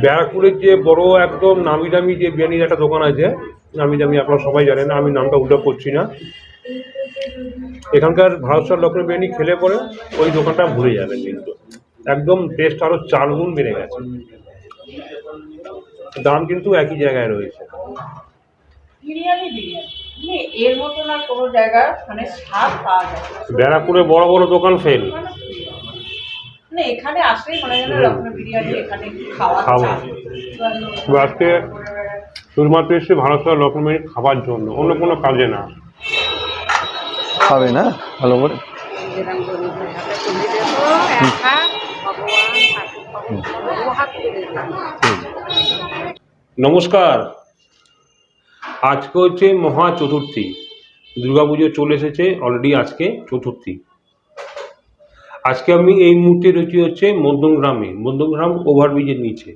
ব্যারাকপুরের যে বড় একদম নামি দামি যে বিরিয়ানির একটা দোকান আছে নামি দামি আপনারা সবাই জানেন আমি নামটা উল্লেখ করছি না। এখানকার ভারতসর লক্ষ্মণ বিরিয়ানি খেলে পরে ওই দোকানটা ভুলে যাবেন কিন্তু। একদম টেস্ট আরও চার গুণ বেড়ে গেছে। দাম কিন্তু একই জায়গায় রয়েছে। মানে মানে। ব্যারাকপুরে বড় বড় দোকান ফেল এখানে আসলেই মনে যেন হুম। বিরিয়ানি এখানে খাওয়া খাব। আজকে শুধুমাত্র এসে ভারতসর লক্ষ্মণ বিরিয়ানি খাবার জন্য অন্য কোনো কাজে না। খাবে না? ভালো করে। নমস্কার। আজকে হচ্ছে মহা চতুর্থী। দুর্গাপুজো চলে এসেছে অলরেডি আজকে চতুর্থী। আজকে আমি এই মুহূর্তে রয়েছি হচ্ছে মধ্যমগ্রামে, মধ্যমগ্রাম ওভারব্রিজের নিচে।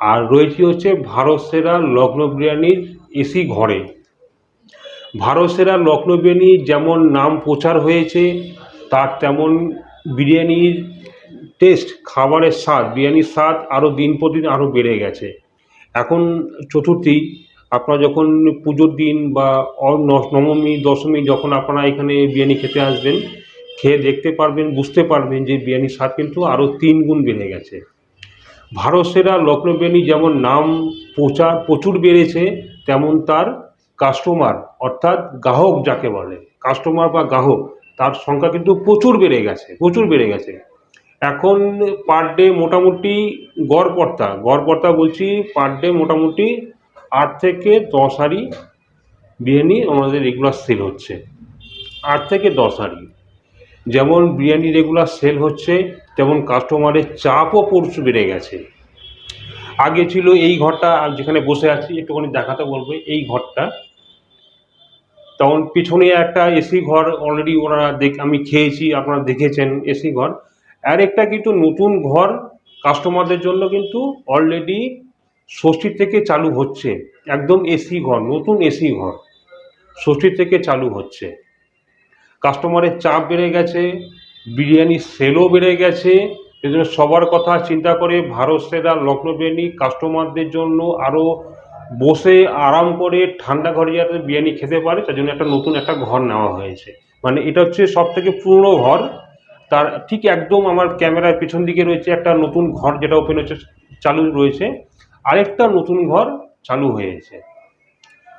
আর রয়েছি হচ্ছে ভারত সেরা লগ্ন বিরিয়ানির এসি ঘরে। ভারত সেরা লগ্ন বিরিয়ানি যেমন নাম প্রচার হয়েছে, তার তেমন বিরিয়ানির টেস্ট, খাবারের স্বাদ, বিরিয়ানির স্বাদ আরও দিন প্রতিদিন আরও বেড়ে গেছে। এখন চতুর্থী, আপনারা যখন পুজোর দিন বা নবমী, দশমী, যখন আপনারা এখানে বিরিয়ানি খেতে আসবেন খেয়ে দেখতে পারবেন, বুঝতে পারবেন যে বিরিয়ানির স্বাদ কিন্তু আরও তিন গুণ বেড়ে গেছে। ভারত সেরা লক্ষ্ণৌ বিরিয়ানি যেমন নাম প্রচার প্রচুর বেড়েছে, তেমন তার কাস্টমার অর্থাৎ গ্রাহক যাকে বলে কাস্টমার বা গ্রাহক, তার সংখ্যা কিন্তু প্রচুর বেড়ে গেছে, প্রচুর বেড়ে গেছে। এখন পার ডে মোটামুটি গড়পড়তা গড়পড়তা বলছি পার ডে মোটামুটি আট থেকে দশ হাঁড়ি বিরিয়ানি আমাদের রেগুলার সেল হচ্ছে। আট থেকে দশ হাঁড়ি। যেমন বিরিয়ানি রেগুলার সেল হচ্ছে, তেমন কাস্টমারের চাপও পরশু বেড়ে গেছে। আগে ছিল এই ঘরটা যেখানে বসে আছি, একটুখানি দেখাতে বলব, এই ঘরটা। তখন পিছনে একটা এসি ঘর অলরেডি ওরা দেখ, আমি খেয়েছি, আপনারা দেখেছেন এসি ঘর। আর একটা কিন্তু নতুন ঘর কাস্টমারদের জন্য কিন্তু অলরেডি ষষ্ঠী থেকে চালু হচ্ছে। একদম এসি ঘর, নতুন এসি ঘর ষষ্ঠী থেকে চালু হচ্ছে। কাস্টমারের চাপ বেড়ে গেছে বিরিয়ানির সেলও বেড়ে গেছে, এজন্য সবার কথা চিন্তা করে ভারত সেরা লখনৌ বিরিয়ানি কাস্টমারদের জন্য আরও বসে আরাম করে ঠান্ডা ঘরে যাতে বিরিয়ানি খেতে পারে, তার জন্য একটা নতুন একটা ঘর নেওয়া হয়েছে। মানে এটা হচ্ছে সব থেকে পুরনো ঘর। তার ঠিক একদম আমার ক্যামেরার পেছন দিকে রয়েছে একটা নতুন ঘর যেটা ওপেন হচ্ছে, চালু রয়েছে। আরেকটা নতুন ঘর চালু হয়েছে।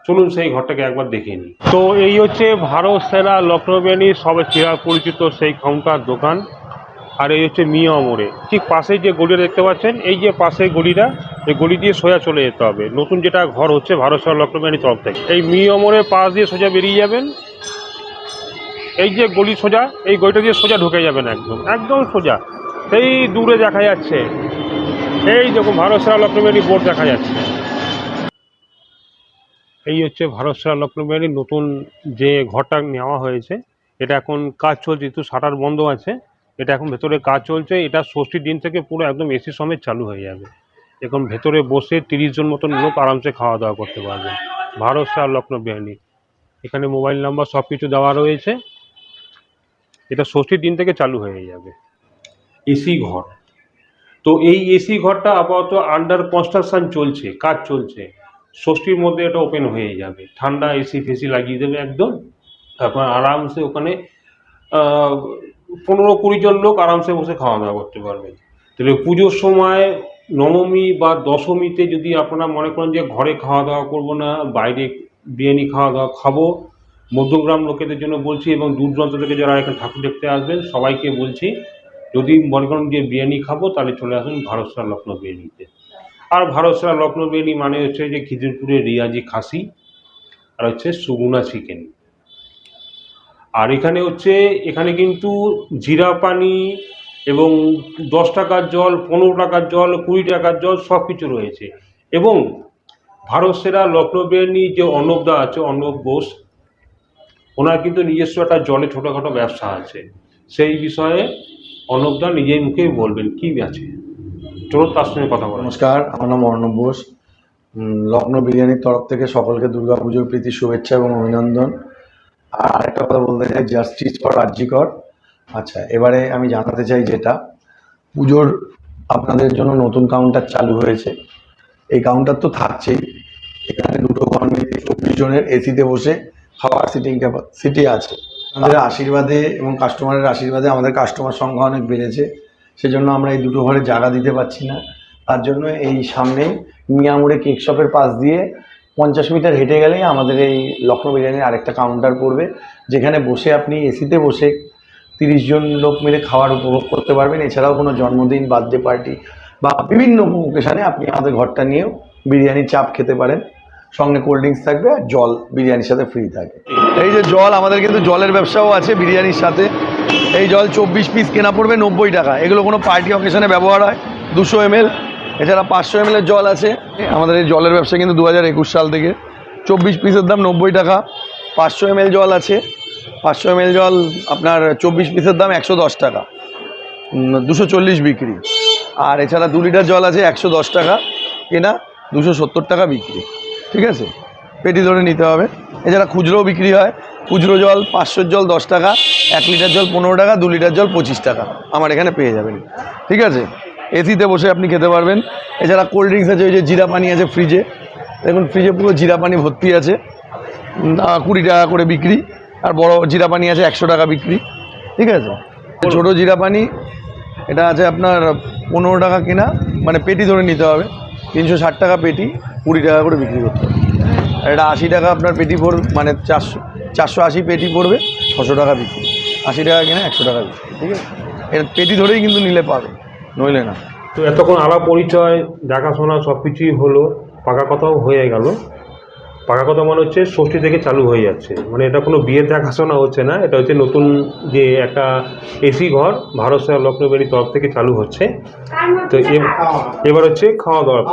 চলুন সেই ঘরটাকে একবার দেখে নিই। তো এই হচ্ছে ভারত লখনৌ বিরিয়ানির সবে চিরা পরিচিত সেই কাউন্টার দোকান। আর এই হচ্ছে মিয়া মোড়ে। ঠিক পাশে যে গলিটা দেখতে পাচ্ছেন, এই যে পাশে গলিটা, এই গলি দিয়ে সোজা চলে যেতে হবে। নতুন যেটা ঘর হচ্ছে ভারত সেরা লখনৌ তরফ থেকে। এই মিয়া মোড়ের পাশ দিয়ে সোজা বেরিয়ে যাবেন। এই যে গলি সোজা, এই গলিটা দিয়ে সোজা ঢুকে যাবেন একদম একদম সোজা। সেই দূরে দেখা যাচ্ছে। এই দেখুন, ভারত সেরা লখনৌ বোর্ড দেখা যাচ্ছে। এই হচ্ছে ভারত সেরা বিরিয়ানির নতুন যে ঘরটা নেওয়া হয়েছে, এটা এখন কাজ চলছে একটু শাটার বন্ধ আছে, এটা এখন ভেতরে কাজ চলছে, এটা ষষ্ঠীর দিন থেকে পুরো একদম এসি সমেত চালু হয়ে যাবে। এখন ভেতরে বসে তিরিশ জন মতন লোক আরামসে খাওয়া দাওয়া করতে পারবে। ভারত সেরা বিরিয়ানি এখানে মোবাইল নাম্বার সব কিছু দেওয়া রয়েছে, এটা ষষ্ঠীর দিন থেকে চালু হয়ে যাবে। এসি ঘর। তো এই এসি ঘরটা আপাতত আন্ডার কনস্ট্রাকশন চলছে, কাজ চলছে। ষষ্ঠীর মধ্যে এটা ওপেন হয়ে যাবে। ঠান্ডা এসি ফেসি লাগিয়ে দেবে একদম। তারপর আরামসে ওখানে পনেরো কুড়ি জন লোক আরামসে বসে খাওয়া দাওয়া করতে পারবেন। তাহলে পুজোর সময় নবমী বা দশমীতে যদি আপনারা মনে করেন যে ঘরে খাওয়া দাওয়া করব না, বাইরে বিরিয়ানি খাওয়া দাওয়া খাব, মধ্যগ্রাম লোকেদের জন্য বলছি এবং দূর দূরান্ত থেকে যারা এখানে ঠাকুর দেখতে আসবেন, সবাইকে বলছি, যদি মনে করেন যে বিরিয়ানি খাব, তাহলে চলে আসুন ভারত লখনৌ বিরিয়ানিতে। আর ভারত সেরা লখনৌ বিরিয়ানি মানে হচ্ছে যে খিদিরপুরের রিয়াজি খাসি আর হচ্ছে সুগুনা চিকেন। আর এখানে হচ্ছে, এখানে কিন্তু জিরা পানি এবং দশ টাকার জল, পনেরো টাকার জল, কুড়ি টাকার জল সব কিছু রয়েছে। এবং ভারত সেরা লখনৌ বিরিয়ানি যে অর্ণবদা আছে, অর্ণব বোস, ওনার কিন্তু নিজস্ব একটা জলে ছোটোখাটো ব্যবসা আছে। সেই বিষয়ে অর্ণবদা নিজের মুখেই বলবেন, কি আছে? চলুন তার সঙ্গে কথা নমস্কার, আমার নাম অর্ণব বোস। লখনৌ বিরিয়ানির তরফ থেকে সকলকে দুর্গা পুজোর প্রীতি, শুভেচ্ছা এবং অভিনন্দন। আর একটা কথা বলতে চাই জাস্টিস ফর রাজ্যিকর। আচ্ছা এবারে আমি জানাতে চাই যেটা, পুজোর আপনাদের জন্য নতুন কাউন্টার চালু হয়েছে। এই কাউন্টার তো থাকছেই। এখানে দুটো ঘর মিলে চব্বিশ জনের এসিতে বসে খাওয়ার সিটিং ক্যাপাসিটি আছে। আমাদের আশীর্বাদে এবং কাস্টমারের আশীর্বাদে আমাদের কাস্টমার সংখ্যা অনেক বেড়েছে। সেজন্য আমরা এই দুটো ঘরে জায়গা দিতে পারছি না। তার জন্য এই সামনে মিয়ামুড়ে কেক শপের পাশ দিয়ে পঞ্চাশ মিটার হেঁটে গেলেই আমাদের এই লখনৌ বিরিয়ানির আরেকটা কাউন্টার পড়বে, যেখানে বসে আপনি এসিতে বসে তিরিশ জন লোক মিলে খাওয়ার উপভোগ করতে পারবেন। এছাড়াও কোনো জন্মদিন বার্থডে পার্টি বা বিভিন্ন ওকেশানে আপনি আমাদের ঘরটা নিয়েও বিরিয়ানির চাপ খেতে পারেন। সঙ্গে কোল্ড ড্রিঙ্কস থাকবে আর জল বিরিয়ানির সাথে ফ্রি থাকে। এই যে জল, আমাদের কিন্তু জলের ব্যবসাও আছে বিরিয়ানির সাথে। এই জল চব্বিশ পিস কেনা পড়বে নব্বই টাকা। এগুলো কোনো পার্টি অকেশনে ব্যবহার হয়। দুশো এমএল এছাড়া পাঁচশো এমএলের জল আছে। আমাদের এই জলের ব্যবসা কিন্তু দু হাজার একুশ সাল থেকে। চব্বিশ পিসের দাম নব্বই টাকা। পাঁচশো এমএল জল আছে। পাঁচশো এমএল জল আপনার চব্বিশ পিসের দাম একশো দশ টাকা। দুশো বিক্রি। আর এছাড়া দু লিটার জল আছে একশো দশ টাকা। কেনা দুশো টাকা বিক্রি। ঠিক আছে? পেটি ধরে নিতে হবে। এছাড়া খুচরোও বিক্রি হয়। খুচরো জল পাঁচশোর জল দশ টাকা, এক লিটার জল পনেরো টাকা, দু লিটার জল পঁচিশ টাকা। আমার এখানে পেয়ে যাবেন। ঠিক আছে? এসিতে বসে আপনি খেতে পারবেন। এছাড়া কোল্ড ড্রিঙ্কস আছে, ওই যে জিরা পানি আছে ফ্রিজে দেখুন ফ্রিজে পুরো জিরা পানি ভর্তি আছে। কুড়ি টাকা করে বিক্রি। আর বড় জিরা পানি আছে একশো টাকা বিক্রি। ঠিক আছে? ছোটো জিরা পানি, এটা আছে আপনার পনেরো টাকা কেনা। মানে পেটি ধরে নিতে হবে। তিনশো ষাট টাকা পেটি, কুড়ি টাকা করে বিক্রি করতে হবে। এটা আশি টাকা আপনার পেটি পড়বে মানে চারশো চারশো আশি পেটি পড়বে, ছশো টাকা বিক্রি। আশি টাকা কিনে একশো টাকা বিক্রি, ঠিক আছে? এর পেটি ধরেই কিন্তু নিলে পাবে, নইলে না। তো এতক্ষণ আলাপ পরিচয় দেখাশোনা সব কিছুই হলো, পাকা কথাও হয়ে গেল। পাকা কথা মানে হচ্ছে ষষ্ঠী থেকে চালু হয়ে যাচ্ছে। মানে এটা কোনো বিয়ের দেখাশোনা হচ্ছে না, এটা হচ্ছে নতুন যে একটা এসি ঘর ভারত সেবা লক্ষ্মীবাড়ির তরফ থেকে চালু হচ্ছে। তো এবার হচ্ছে খাওয়া দাওয়ার।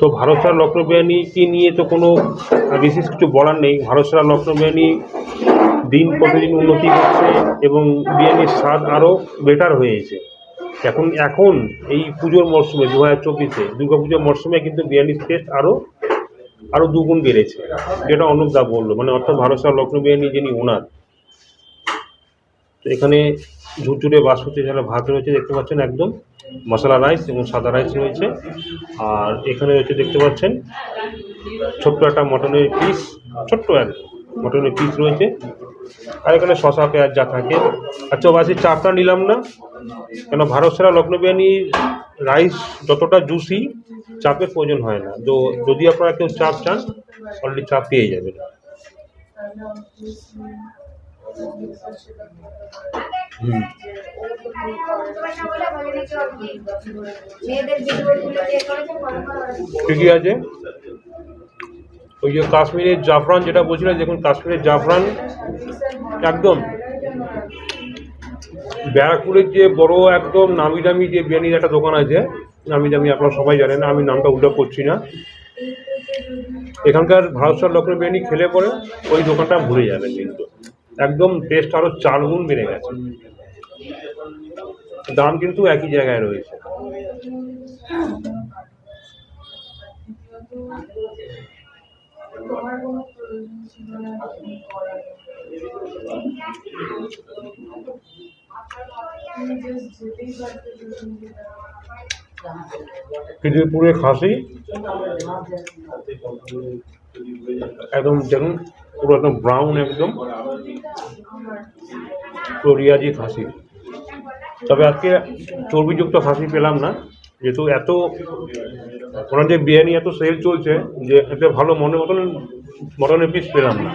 তো ভারত সেরা লক্ষ্মী নিয়ে তো কোনো বিশেষ কিছু বলার নেই। ভারত সেরা লক্ষ্মী দিন প্রতিদিন উন্নতি হচ্ছে এবং বিরিয়ানির স্বাদ আরও বেটার হয়েছে এখন এখন এই পুজোর মরশুমে দু হাজার চব্বিশে দুর্গাপুজোর মরশুমে কিন্তু বিরিয়ানির টেস্ট আরও আরও দুগুণ বেড়েছে। যেটা অনুপ দা বলল মানে অর্থাৎ ভারত সেরা লক্ষ্মী বিরিয়ানি যিনি ওনার, তো এখানে ঝুরঝুরে বাসমতি চালের ভাত রয়েছে, দেখতে পাচ্ছেন একদম মশলা রাইস এবং সাদা রাইস রয়েছে। আর এখানে রয়েছে, দেখতে পাচ্ছেন ছোট্ট একটা মটনের পিস ছোট্ট এক মটনের পিস রয়েছে। আর এখানে শশা, পেঁয়াজ যা থাকে। আচ্ছা বাসি চাপটা নিলাম না, কেন ভারত সেরা লখনৌ বিরিয়ানি রাইস যতটা জুসি চাপের প্রয়োজন হয় না। তো যদি আপনারা কেউ চাপ চান অলরেডি চাপ পেয়ে যাবেন। ঠিকই আছে। ওই যে কাশ্মীরের জাফরান যেটা বলছিলাম, দেখুন কাশ্মীরের জাফরান একদম ব্যারাকপুরের যে বড় একদম নামি দামি যে বিরিয়ানির একটা দোকান আছে, নামি দামি আপনারা সবাই জানেন, আমি নামটা উল্লেখ করছি না। এখানকার ভারতসর লক্ষ্মণ বিরিয়ানি খেলে পরে ওই দোকানটা ভুলে যাবেন কিন্তু। একদম টেস্ট আরও চার গুণ বেড়ে গেছে। দাম কিন্তু একই জায়গায় রয়েছে। খিদিরপুরের খাসি। একদম দেখুন, পুরো একদম ব্রাউন একদম। পুরো রিয়াজি খাসি। তবে আজকে চর্বিযুক্ত খাসি পেলাম না, যেহেতু এত ওনার যে বিরিয়ানি এত সেল চলছে, যে এতে ভালো মনে মতন, মটনের পিস পেলাম না।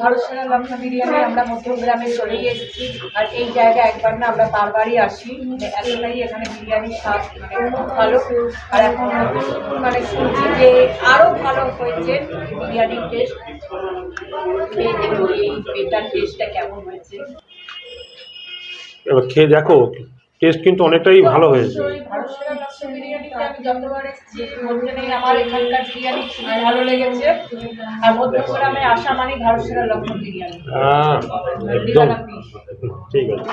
ভারত সেনা লঙ্কা বিরিয়ানি আমরা মধ্যগ্রামে চলে এসেছি আর এই জায়গায় একবার না আমরা বারবারই আসি। মানে এতটাই এখানে বিরিয়ানির স্বাদ মানে ভালো। আর এখন মানে শুনছি যে আরও ভালো হয়েছে বিরিয়ানির টেস্ট এই এটার টেস্টটা কেমন হয়েছে। এবার খেয়ে দেখো। টেস্ট কিন্তু অনেকটাই ভালো হয়েছে। মানে হ্যাঁ একদম। ঠিক আছে।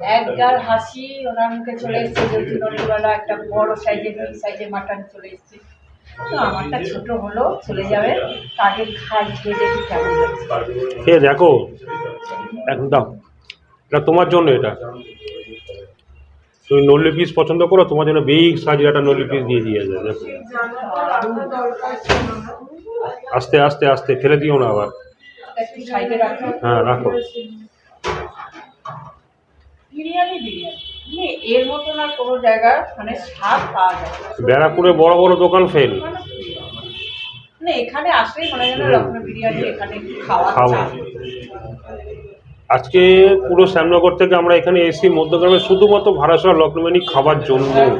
একগাল হাসি ওনার মুখে চলে এসছে যেহেতু একটা বড় সাইজের বিগ সাইজের মাটন চলে এসছে। তো আমারটা ছোট হলো চলে যাবে। আগে খাই খেয়ে দেখি কেমন লাগছে দেখো। একদম। এটা তোমার জন্য এটা। তুমি নল্লি পিস পছন্দ করো তোমার জন্য বিগ সাইজের একটা নল্লি পিস দিয়ে দিয়ে যাবে। আস্তে আস্তে আস্তে ফেলে দিও না আবার। হ্যাঁ রাখো। মানে মানে। ব্যারাকপুরে বড় বড় দোকান ফেল মানে এখানে আসলেই মনে হয় বিরিয়ানি এখানে খাওয়া। আজকে পুরো শ্যামনগর থেকে আমরা এখানে এসি মধ্যগ্রামে শুধুমাত্র ভাড়াসরা লক্ষ্মণী খাবার জন্য মানে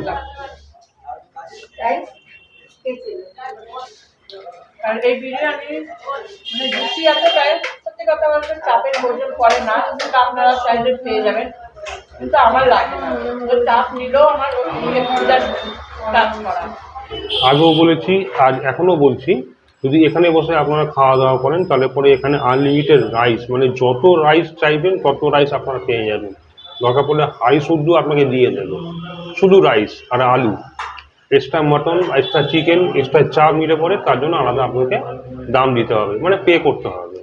আগেও বলেছি আজ এখনও বলছি যদি এখানে বসে আপনারা খাওয়া দাওয়া করেন, তাহলে পরে এখানে আনলিমিটেড রাইস মানে যত রাইস চাইবেন, তত রাইস আপনারা পেয়ে যাবেন। দরকার পড়লে হাই শুদ্ধ আপনাকে দিয়ে দেবে। শুধু রাইস আর আলু। Extra mutton extra chicken extra চা মিলে পরে তার জন্য আলাদা আপনাকে দাম দিতে হবে মানে পে করতে হবে।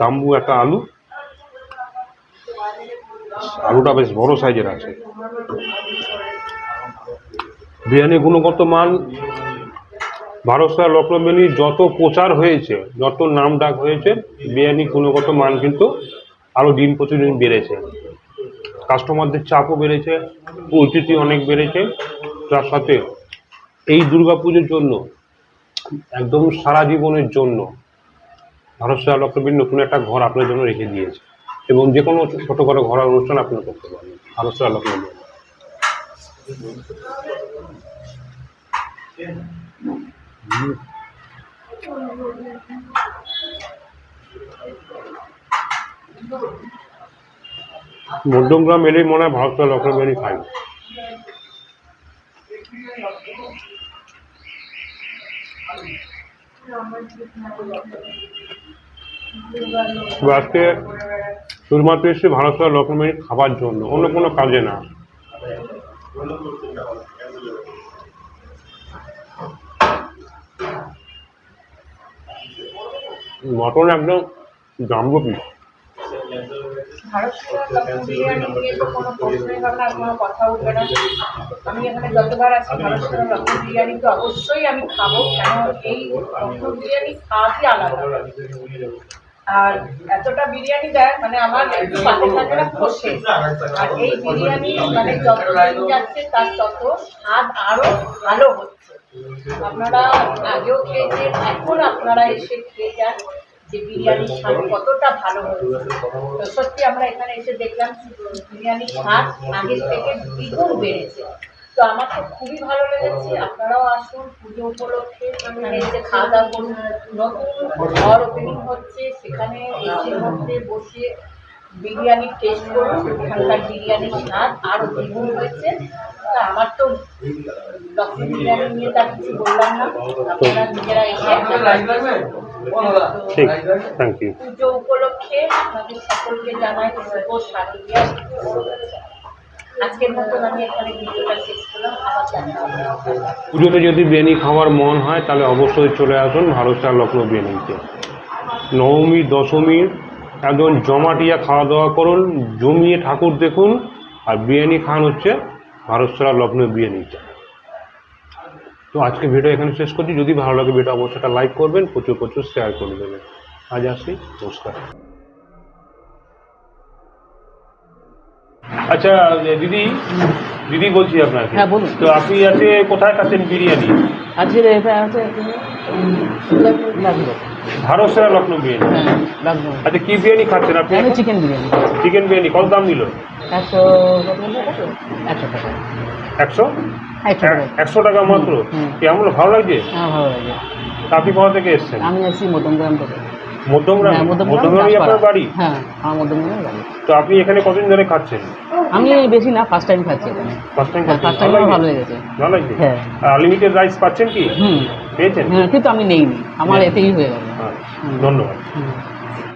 দাম্বু একটা আলু। আলুটা বেশ বড় সাইজের আছে। বিরিয়ানির গুণগত মান ভারত লক্ষ্মী যত প্রচার হয়েছে, যত নাম ডাক হয়েছে বিরিয়ানির গুণগত মান কিন্তু আরও দিন প্রতিদিন বেড়েছে। কাস্টমারদের চাপও বেড়েছে অতিথি অনেক বেড়েছে। তার সাথে এই দুর্গাপুজোর জন্য, একদম সারা জীবনের জন্য ভারত সেবা লক্ষ্মীর নতুন একটা ঘর আপনার জন্য রেখে দিয়েছে। এবং যে কোনো ছোটোখাটো ঘরের অনুষ্ঠান আপনি করতে পারবেন ভারত সেবা লক্ষ্মী মধ্যমগ্রাম এলেই মনে হয় ভারত সেবা লক্ষ্মী বিরিয়ানি খাই আজকে শুধুমাত্র এসে ভারত সেবা লক্ষ্মী বিরিয়ানি খাবার জন্য, অন্য কোনো কাজে না। মটন একদম জাম্বো পিস আমি এখানে যতবার লখনৌ বিরিয়ানি তো অবশ্যই আমি খাব। কেন? এই লখনৌ বিরিয়ানি আলাদা। আর এতটা বিরিয়ানি দেয় মানে আমার একটু পাতে থাকে না খসে আর এই বিরিয়ানি মানে যত দিন যাচ্ছে, তার তত স্বাদ আরও ভালো হচ্ছে। আপনারা আগেও খেয়েছেন, এখন আপনারা এসে খেয়ে যান যে বিরিয়ানির স্বাদ কতটা ভালো হয়েছে। তো সত্যি আমরা এখানে এসে দেখলাম, বিরিয়ানির স্বাদ আগের থেকে দ্বিগুণ বেড়েছে। তো আমার তো খুবই ভালো লেগেছে। আপনারাও আসুন পুজো উপলক্ষে। এসে খাওয়া দাওয়া করুন নতুন ঘর ওপেনিং হচ্ছে। সেখানে এসির মধ্যে বসে বিরিয়ানি টেস্ট করুন। এখানকার বিরিয়ানির স্বাদ আরও দ্বিগুণ হয়েছে। তা আমার তো লক্ষ্মী বিরিয়ানি নিয়ে তার কিছু বললাম না। আপনারা নিজেরা এসে একটা ঠিক থ্যাংক ইউ পুজো উপলক্ষে আপনাদের সকলকে জানাই শুভ শারদীয়া। পুজোতে যদি বিরিয়ানি খাওয়ার মন হয়, তাহলে অবশ্যই চলে আসুন ভারত স্টার লখনৌ বিরিয়ানিতে। নবমী দশমীর একদম জমাটিয়া খাওয়া দাওয়া করুন, জমিয়ে ঠাকুর দেখুন, আর বিরিয়ানি খান হচ্ছে ভারত স্টার লখনৌ বিরিয়ানিতে। তো আজকে ভিডিও এখানে শেষ করছি। যদি ভালো লাগে ভিডিও অবশ্যই লাইক করবেন, প্রচুর প্রচুর শেয়ার করে দেবেন। আজ আসি, নমস্কার। আচ্ছা দিদি দিদি বলছি আপনাকে। হ্যাঁ, বলুন। তো আপনি আজকে কোথায় খাচ্ছেন বিরিয়ানি? আজকে আছে ভারত সেরা লখনৌ বিরিয়ানি। হ্যাঁ আচ্ছা কি বিরিয়ানি খাচ্ছেন আপনি চিকেন বিরিয়ানি চিকেন বিরিয়ানি কত দাম নিল একশো একশো? টাকা। একশো? একশো টাকা। একশো টাকা মাত্র? কেমন ভালো লাগছে? হ্যাঁ আপনি কোথা থেকে এসছেন? আমি আছি মধ্যমগ্রাম থেকে। মধ্যমগ্রাম? হ্যাঁ মধ্যমগ্রাম মধ্যমগ্রামই আপনার দাসপাড়া। বাড়ি? হ্যাঁ আমার মধ্যমগ্রাম বাড়ি। তো আপনি এখানে কতদিন ধরে খাচ্ছেন? আমি বেশি না ফার্স্ট টাইম খাচ্ছি এখানে। ফার্স্ট টাইম হ্যাঁ ফার্স্ট টাইম ভালো লেগেছে। ভালো লাগছে হ্যাঁ। আনলিমিটেড রাইস পাচ্ছেন কি? হুম। পেয়েছেন? হ্যাঁ কিন্তু আমি নেইনি। আমার এতেই হয়ে গেল। হ্যাঁ ধন্যবাদ। হুম।